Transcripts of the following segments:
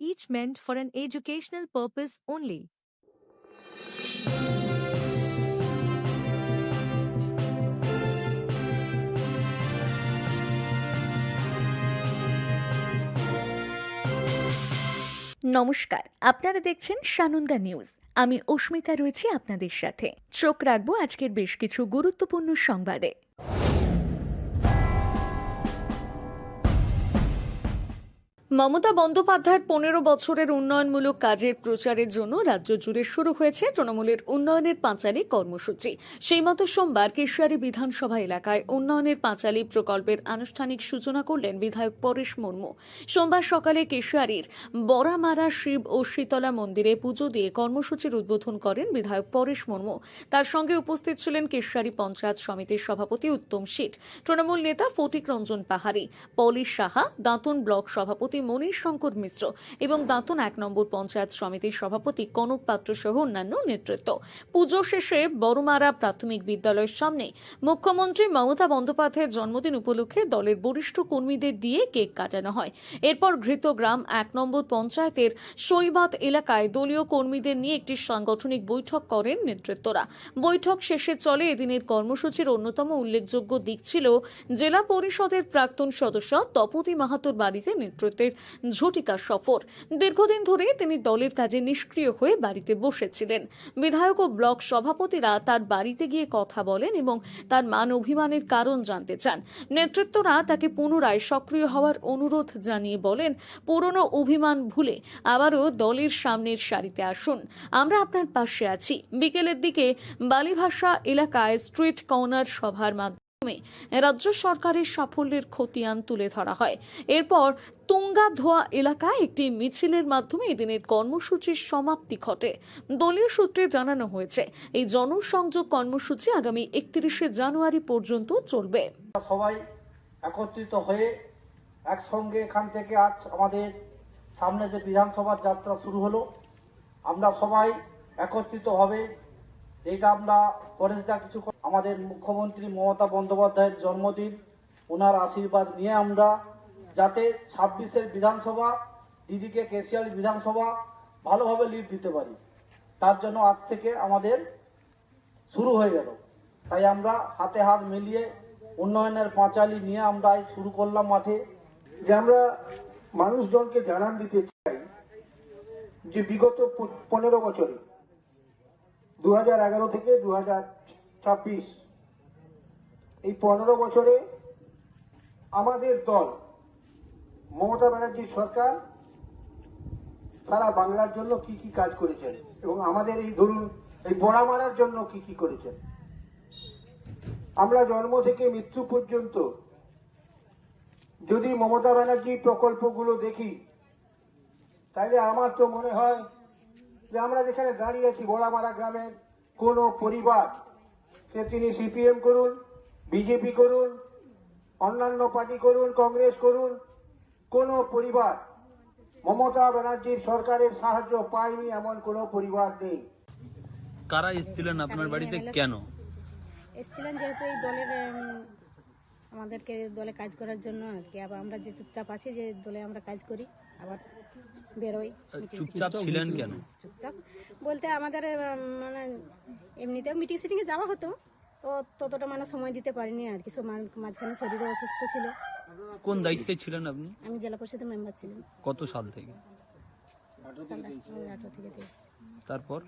each meant for an educational purpose only. নমস্কার, আপনারা দেখছেন সানন্দা নিউজ। আমি অস্মিতা রয়েছি আপনাদের সাথে। চোখ রাখব আজকের বেশ কিছু গুরুত্বপূর্ণ সংবাদে। মমতা বন্দ্যোপাধ্যায়ের পনেরো বছরের উন্নয়নমূলক কাজের প্রচারের জন্য রাজ্য জুড়ে শুরু হয়েছে তৃণমূলের উন্নয়নের পাঁচালী কর্মসূচি। সেই মতো সোমবার কেশিয়ারি বিধানসভা এলাকায় উন্নয়নের পাঁচালী প্রকল্পের আনুষ্ঠানিক সূচনা করলেন বিধায়ক পরেশ মুর্মু। সোমবার সকালে কেশিয়ারির বরামারা শিব ও শীতলা মন্দিরে পুজো দিয়ে কর্মসূচির উদ্বোধন করেন বিধায়ক পরেশ মুর্মু। তার সঙ্গে উপস্থিত ছিলেন কেশিয়ারি পঞ্চায়েত সমিতির সভাপতি উত্তম শীত তৃণমূল নেতা ফটিক রঞ্জন পাহাড়ি, পলি সাহা, দাঁতন ব্লক সভাপতি মনীষ শঙ্কর মিশ্র এবং দাঁতন এক নম্বর পঞ্চায়েত সমিতির সভাপতি কনক পাত্র সহ অন্যান্য নেতৃত্ব। পুজো শেষে বড়মারা প্রাথমিক বিদ্যালয়ের সামনে মুখ্যমন্ত্রী মমতা বন্দ্যোপাধ্যায়ের জন্মদিন উপলক্ষে দলের বরিষ্ঠ কর্মীদের দিয়ে কেক কাটানো হয়। এরপর ঘৃতগ্রাম এক নম্বর পঞ্চায়েতের সৈবাত এলাকায় দলীয় কর্মীদের নিয়ে একটি সাংগঠনিক বৈঠক করেন নেতৃত্বরা। বৈঠক শেষে চলে এদিনের কর্মসূচির অন্যতম উল্লেখযোগ্য দিক ছিল জেলা পরিষদের প্রাক্তন সদস্য তপতি মাহাতোর বাড়িতে নেতৃত্বের ঝটিকা সফর। দীর্ঘদিন ধরে তিনি দলের কাজে নিষ্ক্রিয় হয়ে বাড়িতে বসেছিলেন। বিধায়ক ও ব্লক সভাপতিরা তার বাড়িতে গিয়ে কথা বলেন এবং তার মান অভিমানের কারণ জানতে চান। নেতৃত্বরা তাকে পুনরায় সক্রিয় হওয়ার অনুরোধ জানিয়ে বলেন, পুরনো অভিমান ভুলে আবারও দলের সামনের সারিতে আসুন। আমরা আপনার পাশে আছি। বিকেলের দিকে বালিভাষা এলাকায় স্ট্রিট কর্নার সভার মাধ্যমে রাজ্য সরকারের সাফল্যের খতিয়ান তুলে ধরা হয়। এরপর তুঙ্গাধোয়া এলাকায় একটি মিছিলের মাধ্যমে এদিনের কর্মসূচির সমাপ্তি ঘটে। দলীয় সূত্রে জানানো হয়েছে, এই জনসংযোগ কর্মসূচি আগামী একত্রিশে জানুয়ারি পর্যন্ত চলবে। সবাই একত্রিত হয়ে একসঙ্গে এখান থেকে আজ আমাদের সামনে যে বিধানসভার যাত্রা শুরু হলো, আমরা সবাই একত্রিত যেটা আমরা পরেশদা কিছু আমাদের মুখ্যমন্ত্রী মমতা বন্দ্যোপাধ্যায়ের জন্মদিন ওনার আশীর্বাদ নিয়ে আমরা যাতে ছাব্বিশের বিধানসভা, দিদিকে কেসিয়াল বিধানসভা ভালোভাবে লিড দিতে পারি। তার জন্য আজ থেকে আমাদের শুরু হয়ে গেল। তাই আমরা হাতে হাত মিলিয়ে উন্নয়নের পাঁচালি নিয়ে আমরা শুরু করলাম মাঠে। যে আমরা মানুষজনকে জানান দিতে চাই যে বিগত পনেরো বছরে দু থেকে দু এই পনেরো বছরে আমাদের দল, মমতা ব্যানার্জির সরকার, সারা বাংলার জন্য কি কি কাজ করেছেন এবং আমাদের এই ধরুন, এই বড়া মারার জন্য কি কি করেছেন। আমরা জন্ম থেকে মৃত্যু পর্যন্ত যদি মমতা ব্যানার্জির প্রকল্পগুলো দেখি, তাহলে আমার তো মনে হয় যে আমরা যেখানে দাঁড়িয়ে আছি বড়ামারা গ্রামের কোন পরিবার সে তিনি সিপিএম করুন বিজেপি করুন অন্যান্য পার্টি করুন কংগ্রেস করুন কোন পরিবার মমতা ব্যানার্জির সরকারের সাহায্য পায়নি এমন কোন পরিবার নেই। কারা এসেছিলেন আপনার বাড়িতে? কেন? এসেছিলাম যেহেতু এই দলের আমাদেরকে দলে কাজ করার জন্য আর কি। আবার আমরা যে চুপচাপ আছি যে দলে আমরা কাজ করি আবার বেরোই। চুপচাপ ছিলেন কেন? চুপচাপ। বলতে আমাদের মানে এমনিতেও মিটিং সিটিংয়ে যাওয়া হতো। তো ততটা মানে সময় দিতে পারিনি আর কি। সব মা- মাঝখানে শরীরে অসুস্থ ছিল। কোন দায়িত্বে ছিলেন আপনি? আমি জেলা পরিষদের মেম্বার ছিলাম। কত সাল থেকে? তারপর?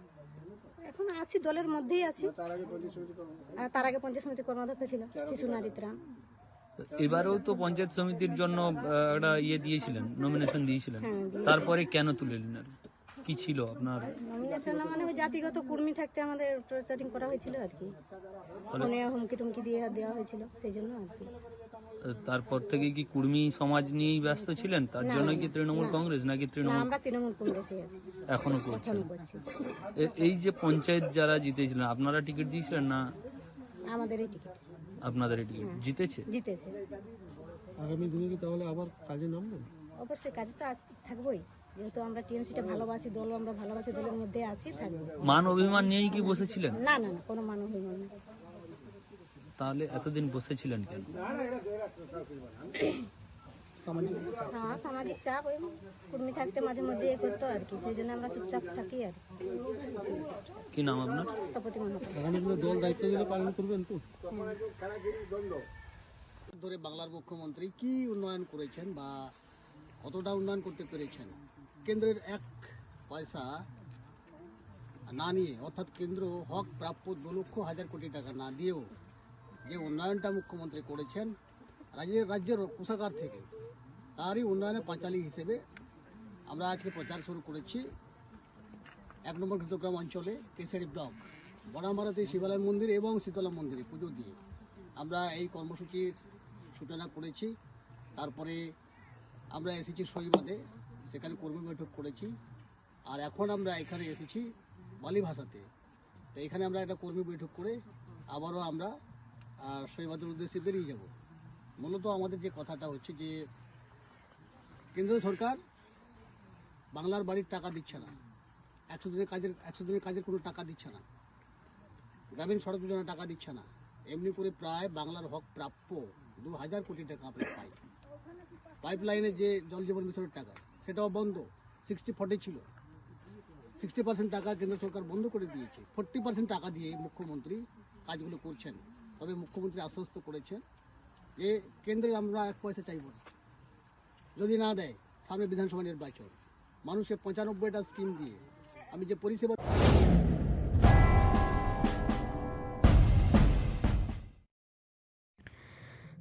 এখন আছি দলের মধ্যেই আছি। তার আগে পঞ্চায়েত সমিতি কর্মাধ্যক্ষ ছিল শিশু নারীতরা এবারেও তো পঞ্চায়েত সমিতির জন্য একটা ইয়ে দিয়েছিলেন নমিনেশন দিয়েছিলেন। হ্যাঁ, তারপরে কেন তুলে নিলেন আর কি ছিল আপনার? নমিনেশন মানে ওই জাতিগত কর্মী থাকতে আমাদের টর্চারিং করা হয়েছিল আর কি। ফোনে হুমকি টুমকি দিয়ে দেওয়া হয়েছিল সেই জন্য আর কি। তারপর থেকে কি কুর্মী সমাজ নিয়েই ব্যস্ত ছিলেন? তার জন্য কি তৃণমূল কংগ্রেস নাকি তৃণমূল আমরা তৃণমূল কংগ্রেসে আছি। এখনও করছি। এই যে পঞ্চায়েত যারা জিতেছিলেন আপনারা টিকিট দিয়েছিলেন না? আমাদের এই টিকিট। আপনাদের টিকিট জিতেছে? জিতেছে। আগামী দিনে কি তাহলে আবার কাজে নামবেন? অবশ্যই কাজে তো আজ থাকবোই। যেহেতু আমরা টিএমসিটা ভালোবাসি দল আমরা ভালোবাসি দলের মধ্যে আছি থাকব। মান অভিমান নিয়েই কি বসেছিলেন? না না না কোনো মানুষ হইব না তাহলে এতদিন বসেছিলেন কেন? হ্যাঁ সামাজিক চাপ ওই কুর্মি থাকতে মাঝে মধ্যে এ করতো আর কি সেই জন্য আমরা চুপচাপ থাকি আর কি। নাম আপনার? দল দায়িত্ব দিলে পালন করবেন তো। ধরে বাংলার মুখ্যমন্ত্রী কি উন্নয়ন করেছেন বা কতটা উন্নয়ন করতে পেরেছেন? কেন্দ্রের এক পয়সা না নিয়ে অর্থাৎ কেন্দ্র হক প্রাপ্য দু লক্ষ হাজার কোটি টাকা না দিয়েও যে উন্নয়নটা মুখ্যমন্ত্রী করেছেন রাজ্যের রাজ্যের কোষাগার থেকে তারই উন্নয়নের পাঁচালী হিসেবে আমরা আজকে প্রচার শুরু করেছি। এক নম্বর কৃতগ্রাম অঞ্চলে কেশারি ব্লক বড়ামারাতে শিবালয় মন্দির এবং শীতলা মন্দিরে পুজো দিয়ে আমরা এই কর্মসূচির সূচনা করেছি। তারপরে আমরা এসেছি সইবাদে সেখানে কর্মী বৈঠক করেছি। আর এখন আমরা এখানে এসেছি বালি ভাষাতে। তো এখানে আমরা একটা কর্মী বৈঠক করে আবারও আমরা আহ, সইবাদের উদ্দেশ্যে বেরিয়ে যাব। মূলত আমাদের যে কথাটা হচ্ছে যে কেন্দ্র সরকার বাংলার বাড়ির টাকা দিচ্ছে না। একশো দিনের কাজের, একশো দিনের কাজের কোনো টাকা দিচ্ছে না। গ্রামীণ সড়ক যোজনা টাকা দিচ্ছে না। এমনি করে প্রায় বাংলার হক প্রাপ্য দু হাজার কোটি টাকা আমরা পাই। পাইপ লাইনে যে জল জীবন মিশনের টাকা, সেটাও বন্ধ। সিক্সটি ফর্টি ছিল। সিক্সটি পার্সেন্ট টাকা কেন্দ্র সরকার বন্ধ করে দিয়েছে। ফোর্টি পার্সেন্ট টাকা দিয়ে মুখ্যমন্ত্রী কাজগুলো করছেন। তবে মুখ্যমন্ত্রী আশ্বস্ত করেছেন যে কেন্দ্রে আমরা এক পয়সা চাইব না। যদি না দেয়, সামনে বিধানসভা নির্বাচন। মানুষের পঁচানব্বইটা স্কিম দিয়ে আমি যে পরিষেবা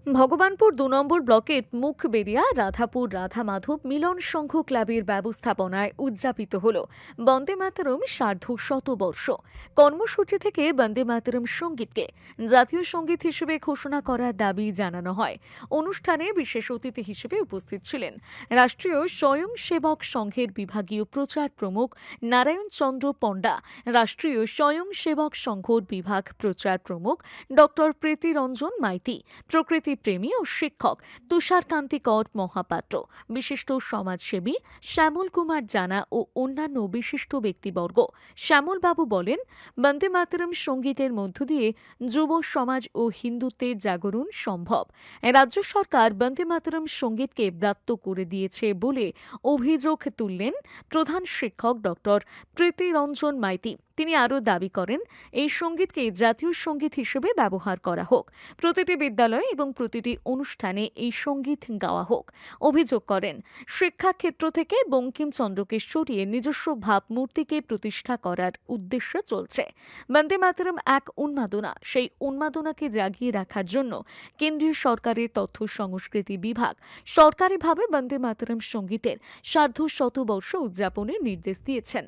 ভগবানপুর দু নম্বর ব্লকের মুখবেরিয়া রাধাপুর রাধা মাধব মিলন সংঘ ক্লাবের ব্যবস্থাপনায় উদযাপিত হল বন্দে মাতরম সার্ধ শতবর্ষ। কর্মসূচি থেকে বন্দে মাতরম সঙ্গীতকে জাতীয় সংগীত হিসেবে ঘোষণা করার দাবি জানানো হয়। অনুষ্ঠানে বিশেষ অতিথি হিসেবে উপস্থিত ছিলেন রাষ্ট্রীয় স্বয়ংসেবক সংঘের বিভাগীয় প্রচার প্রমুখ নারায়ণ চন্দ্র পণ্ডা, রাষ্ট্রীয় স্বয়ংসেবক সংঘর বিভাগ প্রচার প্রমুখ ডক্টর প্রীতিরঞ্জন মাইতি, প্রকৃতি প্রেমী ও শিক্ষক, তুষারকান্তি কর মহাপাত্র। বিশিষ্ট সমাজসেবী শ্যামল কুমার জানা ও অন্যান্য বিশিষ্ট ব্যক্তিবর্গ। শ্যামলবাবু বলেন, বন্দে মাতরম সঙ্গীতের মধ্য দিয়ে যুব সমাজ ও হিন্দুত্বের জাগরণ সম্ভব। রাজ্য সরকার বন্দে মাতরম সঙ্গীতকে ব্রাত্য করে দিয়েছে বলে অভিযোগ তুললেন প্রধান শিক্ষক ডক্টর প্রীতিরঞ্জন মাইতি। তিনি আরও দাবি করেন, এই সঙ্গীতকে জাতীয় সংগীত হিসেবে ব্যবহার করা হোক। প্রতিটি বিদ্যালয়ে এবং প্রতিটি অনুষ্ঠানে এই সংগীত গাওয়া হোক। অভিযোগ করেন, শিক্ষাক্ষেত্র থেকে বঙ্কিমচন্দ্রকে সরিয়ে নিজস্ব ভাবমূর্তিকে প্রতিষ্ঠা করার উদ্দেশ্য চলছে। বন্দে মাতরম এক উন্মাদনা, সেই উন্মাদনাকে জাগিয়ে রাখার জন্য কেন্দ্রীয় সরকারের তথ্য সংস্কৃতি বিভাগ সরকারিভাবে বন্দে মাতরম সঙ্গীতের সার্ধ শতবর্ষ উদযাপনের নির্দেশ দিয়েছেন।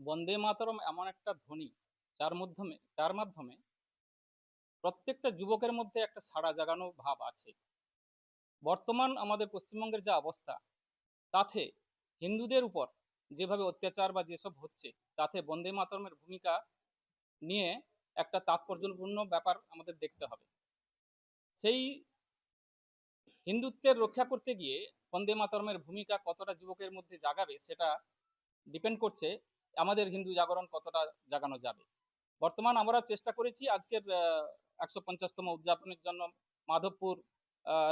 বন্দে মাতরম এমন একটা ধ্বনি যার মাধ্যমে যার মাধ্যমে প্রত্যেকটা যুবকের মধ্যে একটা সাড়া জাগানো ভাব আছে। বর্তমান আমাদের পশ্চিমবঙ্গের যা অবস্থা, তাতে হিন্দুদের উপর যেভাবে অত্যাচার বা যেসব হচ্ছে, তাতে বন্দে মাতরমের ভূমিকা নিয়ে একটা তাৎপর্যপূর্ণ ব্যাপার আমাদের দেখতে হবে। সেই হিন্দুত্বের রক্ষা করতে গিয়ে বন্দে মাতরমের ভূমিকা কতটা যুবকের মধ্যে জাগাবে, সেটা ডিপেন্ড করছে আমাদের হিন্দু জাগরণ কতটা জাগানো যাবে? বর্তমান আমরা চেষ্টা করেছি আজকের একশো পঞ্চাশতম উদযাপনের জন্য মাধবপুর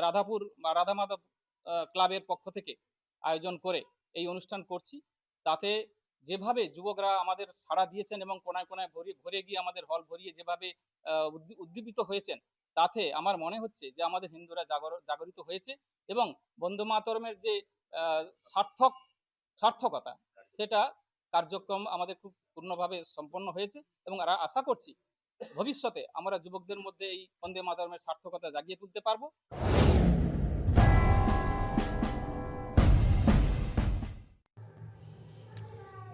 রাধাপুর বা রাধা মাধব ক্লাবের পক্ষ থেকে আয়োজন করে এই অনুষ্ঠান করছি। তাতে যেভাবে যুবকরা আমাদের সাড়া দিয়েছেন এবং কোনায় কোনায় ভরে ভরে গিয়ে আমাদের হল ভরিয়ে যেভাবে উদ্দীপিত হয়েছেন, তাতে আমার মনে হচ্ছে যে আমাদের হিন্দুরা জাগর, জাগরিত হয়েছে এবং বন্দে মাতরমের যে সার্থক, সার্থকতা, সেটা কার্যক্রম আমাদের খুব পূর্ণভাবে সম্পন্ন হয়েছে এবং আশা করছি ভবিষ্যতে আমরা যুবকদের মধ্যে এই বন্দে মাতরমের সার্থকতা জাগিয়ে তুলতে পারব।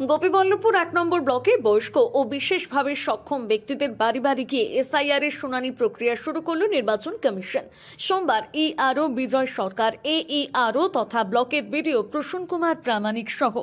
গোপীবল্লভপুর এক নম্বর ব্লকে বয়স্ক ও বিশেষভাবে সক্ষম ব্যক্তিদের বাড়ি বাড়ি গিয়ে এসআইআর এর শুনানি প্রক্রিয়া শুরু করল নির্বাচন কমিশন। সোমবার ইআরও বিজয় সরকার, এ এইআরও তথা ব্লকের বিডিও প্রসূন কুমার প্রামাণিক সহ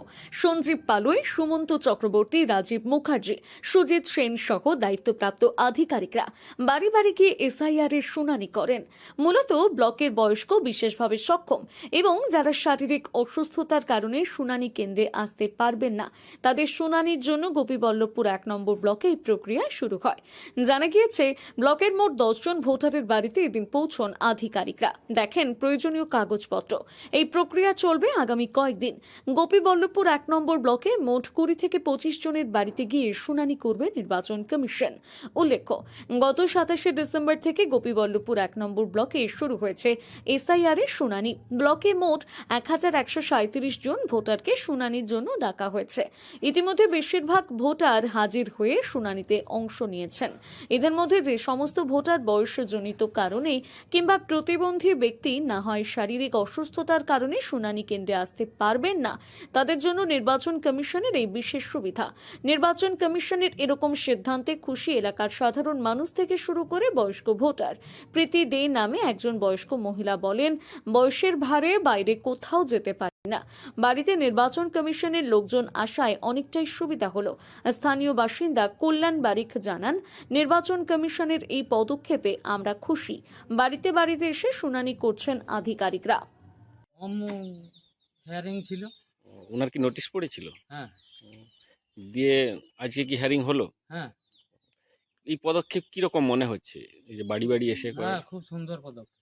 সঞ্জীব পালুই, সুমন্ত চক্রবর্তী, রাজীব মুখার্জি, সুজিত সেন সহ দায়িত্বপ্রাপ্ত আধিকারিকরা বাড়ি বাড়ি গিয়ে এসআইআর এর শুনানি করেন। মূলত ব্লকের বয়স্ক, বিশেষভাবে সক্ষম এবং যারা শারীরিক অসুস্থতার কারণে শুনানি কেন্দ্রে আসতে পারবেন না তাদের শুনানির জন্য গোপীবল্লভপুর এক নম্বর ব্লকে এই প্রক্রিয়া শুরু হয়। জানা গিয়েছে, ব্লকের মোট দশজন ভোটারের বাড়িতে এদিন পৌঁছন আধিকারিকরা। দেখেন, প্রয়োজনীয় কাগজপত্র। এই প্রক্রিয়া চলবে আগামী কয়েকদিন। গোপীবল্লভপুর এক নম্বর ব্লকে মোট কুড়ি থেকে পঁচিশ জনের বাড়িতে গিয়ে শুনানি করবে নির্বাচন কমিশন। উল্লেখ্য, গত সাতাশে ডিসেম্বর থেকে গোপীবল্লভপুর এক নম্বর ব্লকে শুরু হয়েছে এসআইআর এর শুনানি। ব্লকে মোট এক হাজার একশো সাঁত্রিশ জন ভোটারকে শুনানির জন্য ডাকা হয়েছে। ইতিমধ্যে বেশিরভাগ ভোটার হাজির হয়ে শুনানিতে অংশ নিয়েছেন। এদের মধ্যে যে সমস্ত ভোটার বয়সজনিত কারণে কিংবা প্রতিবন্ধী ব্যক্তি না হয় শারীরিক অসুস্থতার কারণে শুনানি কেন্দ্রে আসতে পারবেন না, তাদের জন্য নির্বাচন কমিশনের এই বিশেষ সুবিধা। নির্বাচন কমিশনের এরকম সিদ্ধান্তে খুশি এলাকার সাধারণ মানুষ থেকে শুরু করে বয়স্ক ভোটার। প্রীতি দে নামে একজন বয়স্ক মহিলা বলেন, বয়সের ভারে বাইরে কোথাও যেতে পারে না বাড়িতে নির্বাচন কমিশনের লোকজন আসায় অনেকটাই সুবিধা হলো। স্থানীয় বাসিন্দা কল্যাণ বারিক জানান নির্বাচন কমিশনের এই পদক্ষেপে আমরা খুশি। বাড়িতে বাড়িতে এসে শুনানি করছেন আধিকারিকরা। হোম হেয়ারিং ছিল। ওনার কি নোটিশ পড়েছিল? হ্যাঁ। দিয়ে আজকে কি হ্যারিং হলো? হ্যাঁ। এই পদক্ষেপ কীরকম মনে হচ্ছে? এই যে বাড়ি বাড়ি এসে করে, হ্যাঁ খুব সুন্দর পদক্ষেপ।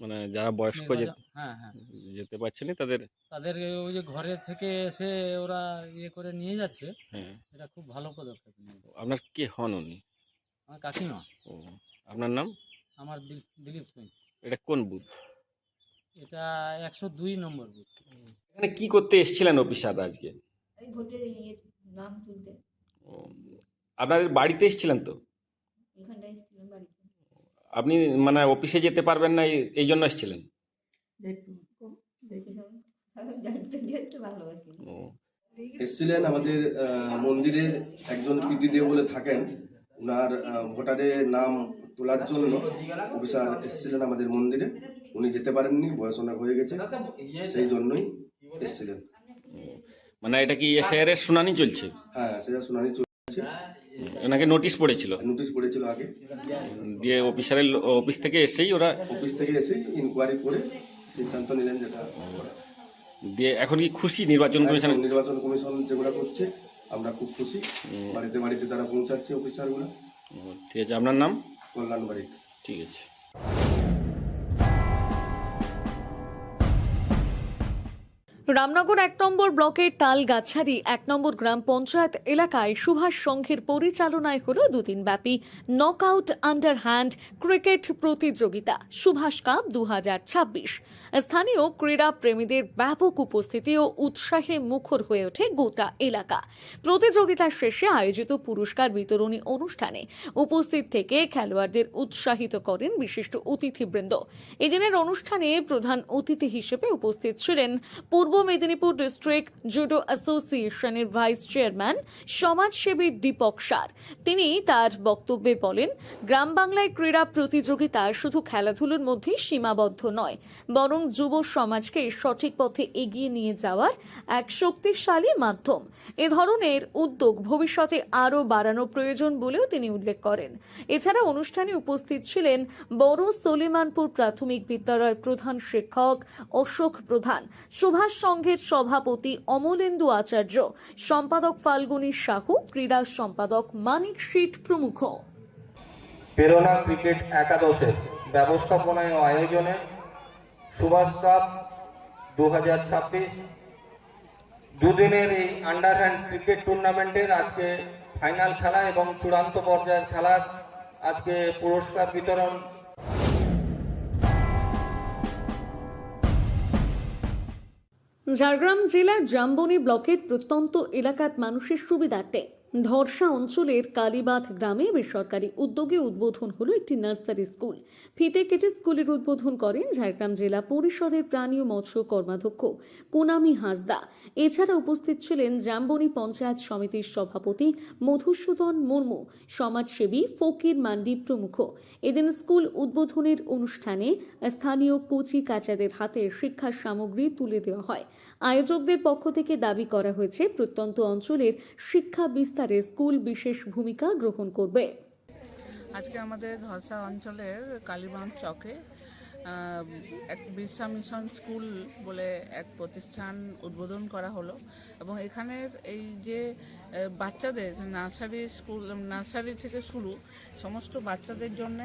মানে যারা বয়স্ক যে- হ্যাঁ হ্যাঁ। যেতে পারছে না তাদের তাদের ওই যে ঘরে থেকে এসে ওরা ইয়ে করে নিয়ে যাচ্ছে হ্যাঁ। এটা খুব ভালো পদক্ষেপ আপনার কে হন উনি? আমার কাকিমা। ও আপনার নাম? আমার দিল- দিলীপ সিং। এটা কোন বুথ? এটা একশো দুই নম্বর বুথ। এখানে কি করতে এসেছিলেন অফিসাররা আজকে? ইয়ে নাম তুলতে। ও, আপনাদের বাড়িতে এসেছিলেন তো? এখানটায় আপনি মানে অফিসে যেতে পারবেন না এই- জন্য এসেছিলেন? এসছিলেন আমাদের মন্দিরে একজন পিটি দেব বলে থাকেন। ওনার ভোটারের নাম তোলার জন্য অফিসার এসছিলেন আমাদের মন্দিরে। উনি যেতে পারেননি বয়স অনেক হয়ে গেছে সেই জন্যই এসছিলেন। মানে এটা কি এসআইআর এর শুনানি চলছে? হ্যাঁ সেটা শুনানি চলছে। ওনাকে নোটিশ পড়েছিল। নোটিশ পড়েছিল আগে। দিয়ে অফিসারের অফিস থেকে এসেই ওরা অফিস থেকে এসেই ইনকোয়ারি করে সিদ্ধান্ত নিলেন যেটা দিয়ে এখন কি খুশি নির্বাচন কমিশন? নির্বাচন কমিশন যেগুলো করছে আমরা খুব খুশি। বাড়িতে বাড়িতে তারা পৌঁছাচ্ছে অফিসারগুলো ঠিক আছে আপনার নাম? কল্যাণ বাড়ি ঠিক আছে। রামনগর এক নম্বর ব্লকের তালগাছারি, এক নম্বর গ্রাম পঞ্চায়েত এলাকায় সুভাষ সংঘের পরিচালনায় হল দুদিন ব্যাপী নকআউট আন্ডার হ্যান্ড ক্রিকেট প্রতিযোগিতা, সুভাষ কাপ দু হাজার ছাব্বিশ। স্থানীয় ক্রীড়া প্রেমীদের ব্যাপক উপস্থিতি ও উৎসাহে মুখর হয়ে ওঠে গোটা এলাকা। প্রতিযোগিতা শেষে আয়োজিত পুরস্কার বিতরণী অনুষ্ঠানে উপস্থিত থেকে খেলোয়াড়দের উৎসাহিত করেন বিশিষ্ট অতিথিবৃন্দ। এদিনের অনুষ্ঠানে প্রধান অতিথি হিসেবে উপস্থিত ছিলেন পূর্ব মেদিনীপুর ডিস্ট্রিক্ট জুডো অ্যাসোসিয়েশনের ভাইস চেয়ারম্যান সমাজসেবী দীপক সার। তিনি তার বক্তব্যে বলেন, গ্রাম বাংলায় ক্রীড়া প্রতিযোগিতা শুধু খেলাধুলোর মধ্যেই সীমাবদ্ধ নয়, বরং যুব সমাজকে সঠিক পথে এগিয়ে নিয়ে যাওয়ার এক শক্তিশালী মাধ্যম। এ ধরনের উদ্যোগ ভবিষ্যতে আরও বাড়ানো প্রয়োজন বলেও তিনি উল্লেখ করেন। এছাড়া অনুষ্ঠানে উপস্থিত ছিলেন বড় সলিমানপুর প্রাথমিক বিদ্যালয়ের প্রধান শিক্ষক অশোক প্রধান, সুভাষ সংঘের সভাপতি অমলেন্দু আচার্য, সম্পাদক ফাল্গুনী সাহু, ক্রীড়া সম্পাদক মানিক শীট প্রমুখ। প্রেরণা ক্রিকেট একাদশের ব্যবস্থাপনায় ও আয়োজনে সুভাষ কাপ দু দুদিনের এই আন্ডার হ্যান্ড ক্রিকেট টুর্নামেন্টের আজকে ফাইনাল খেলা এবং চূড়ান্ত পর্যায়ের খেলার আজকে পুরস্কার বিতরণ ঝাড়গ্রাম জেলার জাম্বনি ব্লকের প্রত্যন্ত এলাকার মানুষের সুবিধার্থে ধর্ষা অঞ্চলের কালীবাঁধ গ্রামে বেসরকারি উদ্যোগে উদ্বোধন হলো একটি নার্সারি স্কুল। ফিতে কেটে স্কুলের উদ্বোধন করেন ঝাড়গ্রাম জেলা পরিষদের প্রাণী ও মৎস্য কর্মাধ্যক্ষ কুনামি হাসদা। এছাড়া উপস্থিত ছিলেন জাম্বনি পঞ্চায়েত সমিতির সভাপতি মধুসূদন মুর্মু, সমাজসেবী ফকির মান্ডি প্রমুখ। এদিন স্কুল উদ্বোধনের অনুষ্ঠানে স্থানীয় কচি কাচাদের হাতে শিক্ষা সামগ্রী তুলে দেওয়া হয়। আয়োজকদের পক্ষ থেকে দাবি করা হয়েছে, প্রত্যন্ত অঞ্চলের শিক্ষা বিস্তারে স্কুল বিশেষ ভূমিকা গ্রহণ করবে। আজকে আমাদের ধরসা অঞ্চলের কালীবাঁধ চকে এক বিশ্বা মিশন স্কুল বলে এক প্রতিষ্ঠান উদ্বোধন করা হলো এবং এখানের এই যে বাচ্চাদের নার্সারি স্কুল, নার্সারি থেকে শুরু সমস্ত বাচ্চাদের জন্য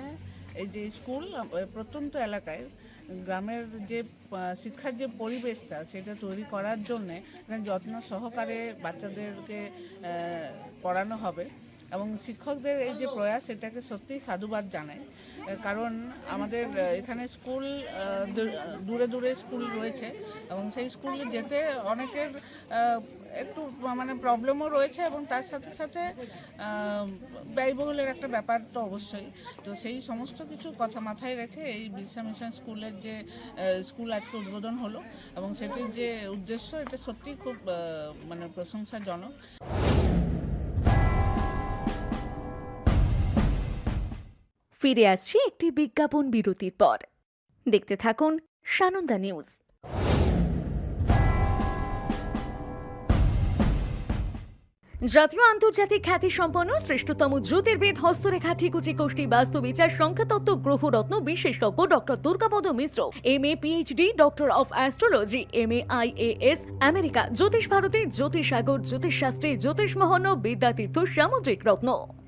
এই যে স্কুল প্রত্যন্ত এলাকায় গ্রামের যে শিক্ষার যে পরিবেশটা সেটা তৈরি করার জন্যে যত্ন সহকারে বাচ্চাদেরকে পড়ানো হবে। এবং শিক্ষকদের এই যে প্রয়াস এটাকে সত্যিই সাধুবাদ জানাই। কারণ আমাদের এখানে স্কুল দূরে দূরে স্কুল রয়েছে এবং সেই স্কুলে যেতে অনেকের একটু মানে প্রবলেমও রয়েছে এবং তার সাথে সাথে ব্যয়বহুলের একটা ব্যাপার তো অবশ্যই। তো সেই সমস্ত কিছু কথা মাথায় রেখে এই বিরসা মিশন স্কুলের যে স্কুল আজকে উদ্বোধন হলো এবং সেটির যে উদ্দেশ্য, এটা সত্যিই খুব মানে প্রশংসাজনক। ফিরে আসছি একটি বিজ্ঞাপন বিরতির পর। দেখতে থাকুন সানন্দা নিউজ। জাতীয় আন্তর্জাতিক খ্যাতি সম্পন্ন শ্রেষ্ঠতম জ্যোতির্বিদ হস্তরেখা ঠিকুচি কোষ্ঠী বাস্তু বিচার সংখ্যাতত্ত্ব গ্রহরত্ন বিশেষজ্ঞ doctor Durgapada Mishra, M A PhD doctor of astrology M A I A S America, জ্যোতিষ ভারতী জ্যোতিষ সাগর জ্যোতিষশাস্ত্রী জ্যোতিষ মহন্ন বিদ্যাতীর্থ, সামুদ্রিক রত্ন।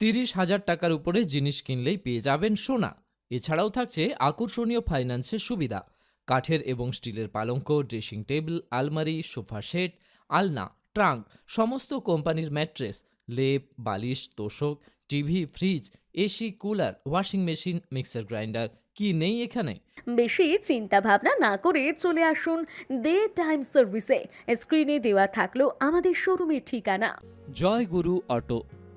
তিরিশ হাজার টাকার উপরে জিনিস কিনলেই পেয়ে যাবেন সোনা। এছাড়াও থাকছে আকর্ষণীয় ফাইন্যান্সের সুবিধা। কাঠের এবং স্টিলের পালঙ্ক ড্রেসিং টেবিল আলমারি সোফা সেট আলনা ট্রাঙ্ক সমস্ত কোম্পানির ম্যাট্রেস লেপ বালিশ তোষক TV fridge AC cooler washing machine mixer grinder কি নেই এখানে? বেশি চিন্তা ভাবনা না করে চলে আসুন দে টাইম সার্ভিসে। স্ক্রিনে দেওয়া থাকল আমাদের শোরুমের ঠিকানা। জয় গুরু অটো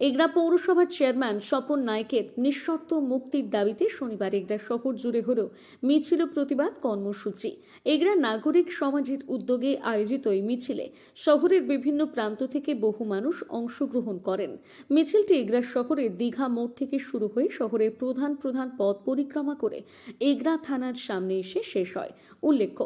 এগরা পৌরসভার চেয়ারম্যান স্বপন নায়কের নিঃশর্ত মুক্তির দাবিতে শনিবার এগরা শহর জুড়ে হল মিছিল প্রতিবাদ কর্মসূচি। এগরা নাগরিক সমাজের উদ্যোগে আয়োজিত এই মিছিলে শহরের বিভিন্ন প্রান্ত থেকে বহু মানুষ অংশগ্রহণ করেন। মিছিলটি এগরা শহরের দীঘা মোড় থেকে শুরু হয়ে শহরের প্রধান প্রধান পথ পরিক্রমা করে এগরা থানার সামনে এসে শেষ হয়। উল্লেখ্য,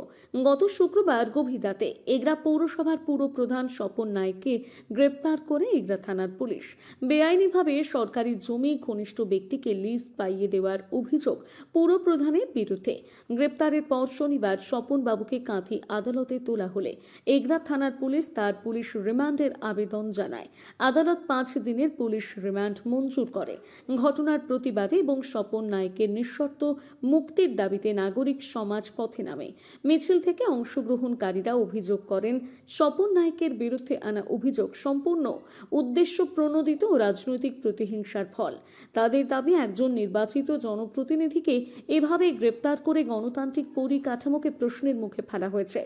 গত শুক্রবার গভীর রাতে এগরা পৌরসভার পুর প্রধান স্বপন নায়ককে গ্রেপ্তার করে এগরা থানার পুলিশ। বেআইনিভাবে সরকারি জমি ঘনিষ্ঠ ব্যক্তিকে লিজ পাইয়ে দেওয়ার অভিযোগ পুর প্রধানের বিরুদ্ধে। গ্রেপ্তারের পর শনিবার স্বপন বাবুকে কাঁথি আদালতে তোলা হলে এগরা থানার পুলিশ তার পুলিশ রিমান্ডের আবেদন জানায়। আদালত পাঁচ দিনের পুলিশ রিমান্ড মঞ্জুর করে। ঘটনার প্রতিবাদে এবং স্বপন নায়কের নিঃশর্ত মুক্তির দাবিতে নাগরিক সমাজ পথে নামে। মিছিল থেকে অংশগ্রহণকারীরা অভিযোগ করেন, স্বপন নায়কের বিরুদ্ধে আনা অভিযোগ সম্পূর্ণ উদ্দেশ্য প্রণোদিত রাজনৈতিক প্রতিহিংসার ফল। তাদের দাবি, একজন নির্বাচিত জনপ্রতিনিধিকে এভাবে গ্রেপ্তার করে গণতান্ত্রিক পরিকাঠামোকে প্রশ্নের মুখে ফেলা হয়েছে।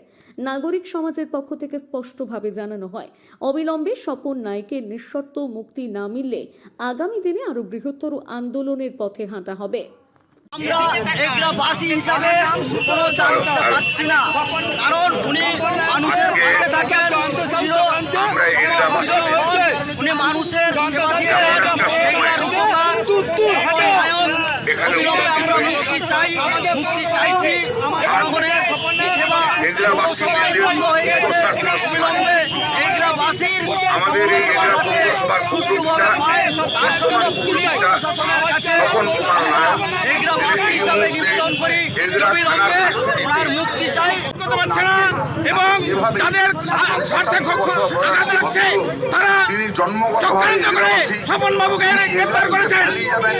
নাগরিক সমাজের পক্ষ থেকে স্পষ্টভাবে জানানো হয় অবিলম্বে স্বপন নায়কের নিঃশর্ত মুক্তি না মিললে আগামী দিনে আরও বৃহত্তর আন্দোলনের পথে হাঁটা হবে। আমরা এগ্রাবাসী হিসাবে কোনো চাল দিতে না কারণ উনি মানুষের পাশে থাকেন উনি মানুষের সেবা দিয়ে উপকার আমরা মুক্তি চাই মুক্তি চাইছি। অবিলম্বে ওনার মুক্তি চাই। করতে পারছে না এবং যাদের স্বার্থে আঘাত লাগছে তারা চক্রান্ত করে স্বপন বাবুকে গ্রেপ্তার করেছেন।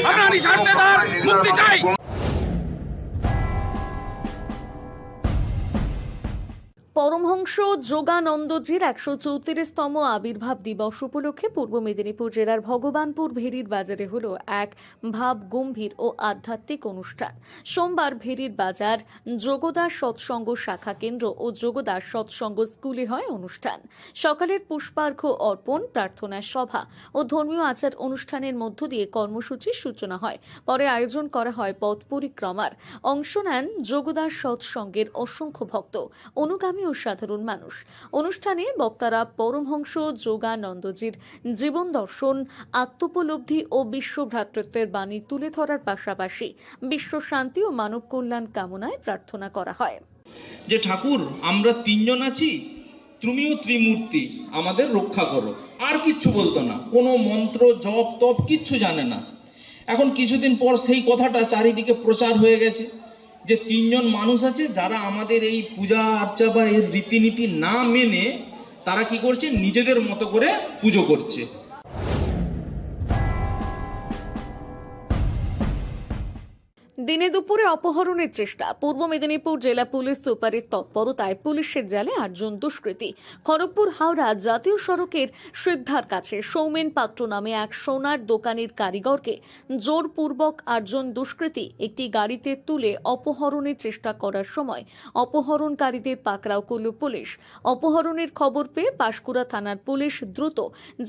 আমরা নিঃস্বার্থে তার মুক্তি চাই। পরমহংস যোগানন্দজির একশো চৌত্রিশতম আবির্ভাব দিবস উপলক্ষে পূর্ব মেদিনীপুর জেলার ভগবানপুর ভেরির বাজারে হল এক ভাব গম্ভীর ও আধ্যাত্মিক অনুষ্ঠান। সোমবার ভেরির বাজার যোগদাস সৎসঙ্গ শাখা কেন্দ্র ও যোগদাস সৎসঙ্গ স্কুলে হয় অনুষ্ঠান। সকালের পুষ্পার্ঘ অর্পণ, প্রার্থনা সভা ও ধর্মীয় আচার অনুষ্ঠানের মধ্য দিয়ে কর্মসূচির সূচনা হয়। পরে আয়োজন করা হয় পথ পরিক্রমার। অংশ নেন যোগদাস সৎসঙ্গের অসংখ্য ভক্ত। অনুগামী ও সাধারণ মানুষ। অনুষ্ঠানে বক্তারা পরমহংস যোগানন্দজির জীবন দর্শন, আত্মোপলব্ধি ও বিশ্ব ভ্রাতৃত্বের বাণী তুলে ধরার পাশাপাশি বিশ্ব শান্তি ও মানব কল্যাণ কামনায় প্রার্থনা করা হয়। যে ঠাকুর, আমরা তিনজন আছি, তুমিও ত্রিমূর্তি, আমাদের রক্ষা করো। আর কিচ্ছু বলতো না, কোনো মন্ত্র, জপ, তপ কিচ্ছু জানে না। এখন কিছুদিন পর সেই কথাটা চারিদিকে প্রচার হয়ে গেছে। যে তিনজন মানুষ আছে, যারা আমাদের এই পূজা আর্চা বা এর রীতিনীতি না মেনে তারা কি করছে? নিজেদের মতো করে পুজো করছে। দিনে দুপুরে অপহরণের চেষ্টা। পূর্ব মেদিনীপুর জেলা পুলিশ সুপারের তৎপরতায় পুলিশের জালে আটজন দুষ্কৃতী। খড়গপুর হাওড়া জাতীয় সড়কের সিদ্ধার কাছে সৌমেন পাত্র নামে এক সোনার দোকানের কারিগরকে জোরপূর্বক আটজন দুষ্কৃতী একটি গাড়িতে তুলে অপহরণের চেষ্টা করার সময় অপহরণকারীদের পাকড়াও করল পুলিশ। অপহরণের খবর পেয়ে পাঁশকুড়া থানার পুলিশ দ্রুত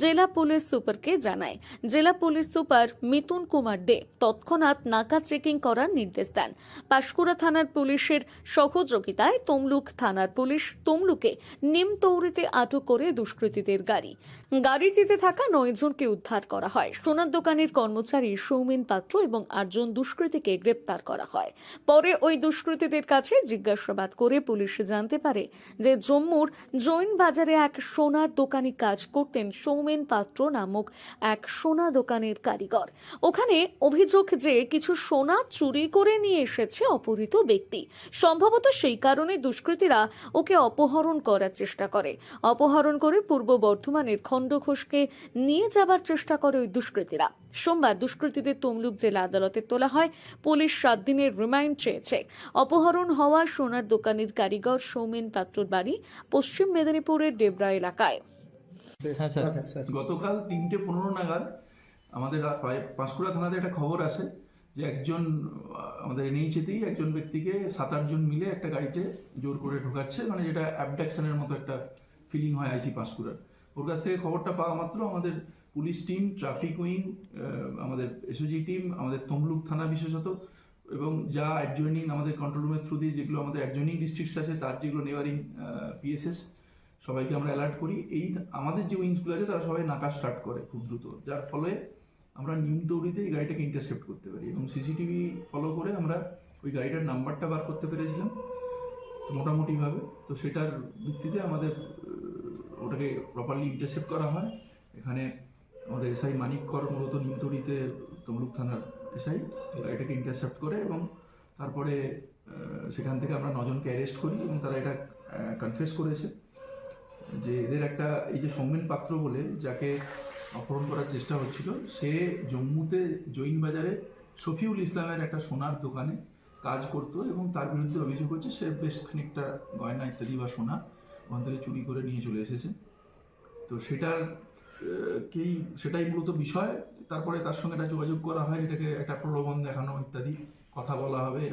জেলা পুলিশ সুপারকে জানায়। জেলা পুলিশ সুপার মিতুন কুমার দে তৎক্ষণাৎ নাকা চেকিং করার নির্দেশ দেন। পাঁশকুড়া থানার পুলিশের সহযোগিতায় তমলুক থানার পুলিশ তমলুকে নিমতৌরিতে আটক করে দুষ্কৃতীদের গাড়ি। গাড়িটিতে থাকা নয়জনকে উদ্ধার করা হয়। সোনার দোকানের কর্মচারী সৌমেন পাত্র এবং আটজন দুষ্কৃতীকে গ্রেপ্তার করা হয়। পরে ওই দুষ্কৃতীদের কাছে জিজ্ঞাসাবাদ করে পুলিশ জানতে পারে যে জম্মুর জৈন বাজারে এক সোনার দোকানে কাজ করতেন সৌমেন পাত্র নামক এক সোনা দোকানের কারিগর। ওখানে অভিযোগ যে কিছু সোনা, চুরি করে নিয়ে এসেছে অপহৃত ব্যক্তি। সম্ভবত সেই কারণে দুষ্কৃতীরা ওকে অপহরণ করার চেষ্টা করে। অপহরণ করে পূর্ব বর্ধমানের খণ্ডঘোষকে নিয়ে যাবার চেষ্টা করে ওই দুষ্কৃতীরা। সোমবার দুষ্কৃতীদের তমলুক জেলা আদালতে তোলা হয়। পুলিশ সাত দিনের রিমাইন্ড চেয়েছে। অপহরণ হওয়া সোনার দোকানের কারিগর সৌমেন পাত্রর বাড়ি পশ্চিম মেদিনীপুরের ডেবরা এলাকায়। গতকাল তিনটে পনেরো নাগাদ আমাদের পাঁশকুড়া থানাতে একটা খবর আসে। যে একজন আমাদের এনএইচেতেই একজন ব্যক্তিকে সাত আটজন মিলে একটা গাড়িতে জোর করে ঢোকাচ্ছে মানে যেটা অ্যাবডাকশনের মতো একটা ফিলিং হয় আইসি পাঁশকুড়ার ওর কাছ থেকে খবরটা পাওয়া মাত্র আমাদের পুলিশ টিম ট্রাফিক উইং আমাদের এসওজি টিম আমাদের তমলুক থানা বিশেষত, এবং যা অ্যাডজয়নিং আমাদের কন্ট্রোল রুমের থ্রু দিয়ে যেগুলো আমাদের অ্যাডজয়নিং ডিস্ট্রিক্টস আছে, তার যেগুলো নেওয়ারিং পিএসএস সবাইকে আমরা অ্যালার্ট করি। এই আমাদের যে উইংসগুলো আছে, তারা সবাই নাকা স্টার্ট করে খুব দ্রুত। যার ফলে আমরা নিম দৌড়িতে এই গাড়িটাকে ইন্টারসেপ্ট করতে পারি এবং সিসিটিভি ফলো করে আমরা ওই গাড়িটার নাম্বারটা বার করতে পেরেছিলাম মোটামুটিভাবে। তো সেটার ভিত্তিতে আমাদের ওটাকে প্রপারলি ইন্টারসেপ্ট করা হয়। এখানে আমাদের এসআই মানিক কর মূলত নিমতড়িতে তমলুক থানার এসআই গাড়িটাকে ইন্টারসেপ্ট করে এবং তারপরে সেখান থেকে আমরা নজনকে অ্যারেস্ট করি এবং তারা এটা কনফেস করেছে। যে এদের একটা এই যে সৌমেন পাত্র বলে, যাকে অপহরণ করার চেষ্টা হচ্ছিল। সে জম্মুতে জৈন বাজারে শফিউল ইসলামের একটা সোনার দোকানে কাজ করতো এবং তার বিরুদ্ধে অভিযোগ হচ্ছে সে বেশ খানিকটা গয়না ইত্যাদি বা সোনা ওখান থেকে চুরি করে নিয়ে চলে এসেছে। তো সেটার কেই, সেটাই মূলত বিষয়। তারপরে তার সঙ্গে একটা যোগাযোগ করা হয় এটাকে একটা প্রলোভন দেখানো ইত্যাদি, কথা বলা হবে এরকম